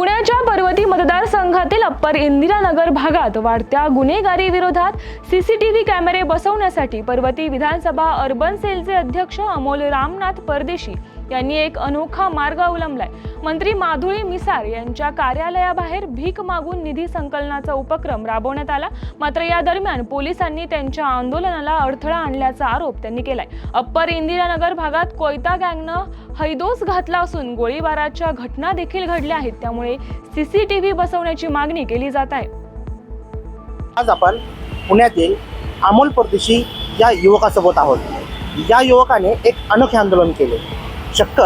पुण्याच्या पर्वती मतदारसंघातील अप्पर इंदिरानगर भागात वाढत्या गुन्हेगारी विरोधात सीसीटीव्ही कॅमेरे बसवण्यासाठी पर्वती विधानसभा अर्बन सेलचे अध्यक्ष अमोल रामनाथ परदेशी यांनी एक अनोखा मार्ग अवलंबलाय. मंत्री माधुरी मिसार यांच्या कार्यालयाबाहेर भीक मागून निधी संकलनाचा उपक्रम राबवण्यात आला. मात्र या दरम्यान पोलिसांनी त्यांच्या आंदोलनाला अडथळा आणल्याचा आरोप त्यांनी केलाय. अप्पर इंदिरानगर भागात कोयता गँगनं हैदोस घातला असून गोळीबाराच्या घटना देखील घडल्या आहेत. त्यामुळे सीसीटीव्ही बसवण्याची मागणी केली जात आहे. आज आपण पुण्यातील अमोल परदेशी या युवकासोबत आहोत. या युवकाने एक अनोखे आंदोलन केले. चक्क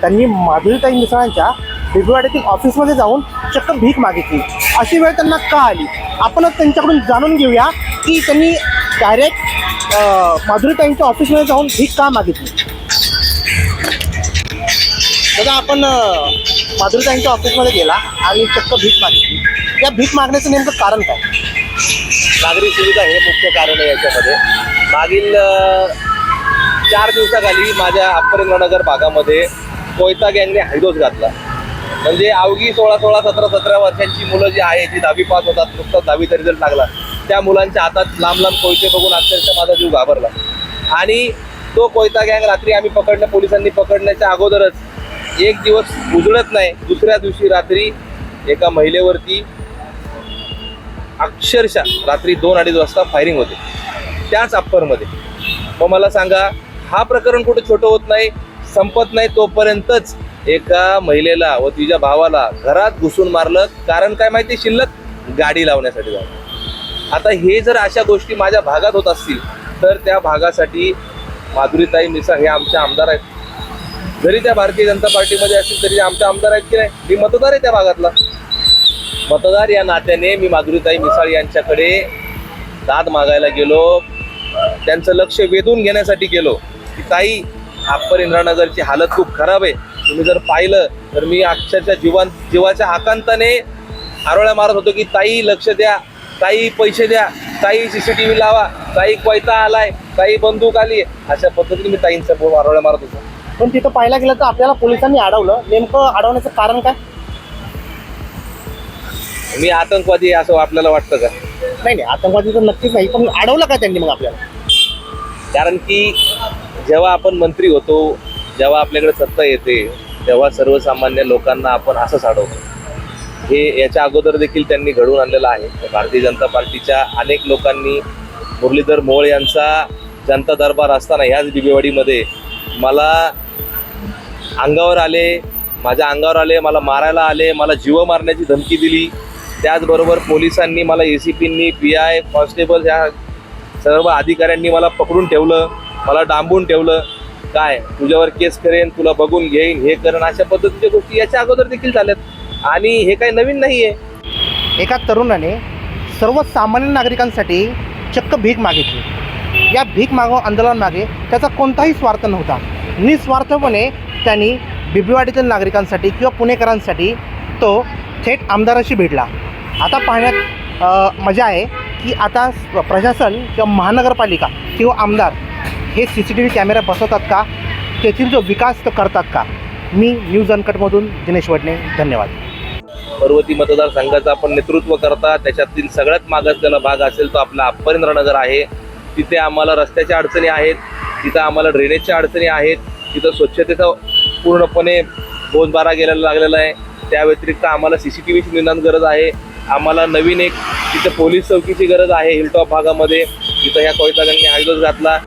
त्यांनी माधुरीताई मिसळांच्या बिबवाड्यातील ऑफिसमध्ये जाऊन चक्क भीक मागितली. अशी वेळ त्यांना का आली? आपणच त्यांच्याकडून जाणून घेऊया की त्यांनी डायरेक्ट माधुरीताईंच्या ऑफिसमध्ये जाऊन भीक का मागितली? दादा आपण माधुरीताईंच्या ऑफिसमध्ये गेला आणि चक्क भीक मागितली. या भीक मागण्याचं नेमकं कारण काय? नागरी सुविधा हे मुख्य कारण आहे याच्यामध्ये. मागील चार दिवसाखाली माझ्या अप्परेंद्रनगर भागामध्ये कोयता गँगने हैदोस घातला. म्हणजे अवघी सोळा सोळा सतरा सतरा वर्षांची मुलं जी आहे जी दहावी पास होतात नुकताच दहावीचा रिझल्ट लागला. त्या मुलांच्या हातात लांब लांब कोयते बघून अक्षरशः माझा जीव घाबरला. आणि तो कोयता गँग रात्री आम्ही पकडणं पोलिसांनी पकडण्याच्या अगोदरच एक दिवस उजळत नाही. दुसऱ्या दिवशी रात्री एका महिलेवरती अक्षरशः रात्री दोन अडीच वाजता फायरिंग होते. त्याच अप्परमध्ये. मग मला सांगा हा प्रकरण कुठे छोटं होत नाही संपत नाही तोपर्यंतच एका महिलेला व तिच्या भावाला घरात घुसून मारलं. कारण काय माहिती शिल्लक गाडी लावण्यासाठी जाऊन आता हे जर अशा गोष्टी माझ्या भागात होत असतील तर त्या भागासाठी माधुरीताई मिसाळ हे आमच्या आमदार आहेत. जरी त्या भारतीय जनता पार्टीमध्ये असतील तरी आमच्या आमदार आहेत की नाही? मी मतदार आहे त्या भागातला. मतदार या नात्याने मी माधुरीताई मिसाळ यांच्याकडे दाद मागायला गेलो. त्यांचं लक्ष वेधून घेण्यासाठी गेलो. की ताई अप्पर इंद्रानगरची हालत खूप खराब आहे. तुम्ही जर पाहिलं तर मी अक्षरशः जीवान जीवाच्या आकांताने आरोळ्या मारत होतो की ताई लक्ष द्या. ताई पैसे द्या. ताई सीसीटीव्ही लावा. ताई कोयता आलाय. ताई बंदूक आली अशा पद्धतीने मी ताईंचा आरोळ्या मारत होतो. पण तिथं पाहायला गेलं तर आपल्याला पोलिसांनी अडवलं. नेमकं अडवण्याचं कारण काय? मी आतंकवादी आहे असं आपल्याला वाटतं का? नाही नाही. आतंकवादी तर नक्कीच नाही पण अडवलं का त्यांनी मग आपल्याला? कारण की जेव्हा आपण मंत्री होतो जेव्हा आपल्याकडे सत्ता येते तेव्हा सर्वसामान्य लोकांना आपण असं साडवतो हे याच्या अगोदर देखील त्यांनी घडवून आणलेलं आहे. भारतीय जनता पार्टीच्या अनेक लोकांनी मुरलीधर मोहोळ यांचा जनता दरबार असताना ह्याच बिबेवाडीमध्ये मला अंगावर आले माझ्या अंगावर आले मला मारायला आले मला जीव मारण्याची धमकी दिली. त्याचबरोबर पोलिसांनी मला ए सी पींनी पी आय कॉन्स्टेबल ह्या सर्व अधिकाऱ्यांनी मला पकडून ठेवलं. मला डांबून ठेवलं. काय? तुझ्यावर केस करेन तुला बघून घेईन हे करेन अशा पद्धतीच्या गोष्टी याच्या अगोदर देखील झाल्यात. आणि हे काही नवीन नाही आहे एका तरुणाने सर्वसामान्य नागरिकांसाठी चक्क भीक मागितली. या भीक मागो आंदोलनामागे त्याचा कोणताही स्वार्थ नव्हता. निस्वार्थपणे त्यांनी बिबीवाडीतील नागरिकांसाठी किंवा पुणेकरांसाठी तो थेट आमदाराशी भेटला. आता पाहण्यात मजा आहे की आता प्रशासन किंवा महानगरपालिका किंवा आमदार हे C C T V camera बसवतात का? तेथील जो विकास तो करतात का? मी न्यूज अनकटमधून दिनेश वडणे धन्यवाद. पर्वती मतदारसंघाचं आपण नेतृत्व करता त्याच्यातील सगळ्यात मागासलेला भाग असेल तो आपला अप्परेंद्रनगर आहे. तिथे आम्हाला रस्त्याच्या अडचणी आहेत तिथं आम्हाला ड्रेनेजच्या अडचणी आहेत तिथं स्वच्छतेचा पूर्णपणे बोजबारा गेलेला लागलेला आहे. त्या व्यतिरिक्त आम्हाला सी सी टी व्हीची निदान गरज आहे. आम्हाला नवीन एक तिथं पोलीस चौकीची गरज आहे हिलटॉप भागामध्ये. तिथं ह्या कोयता गंगे घातला.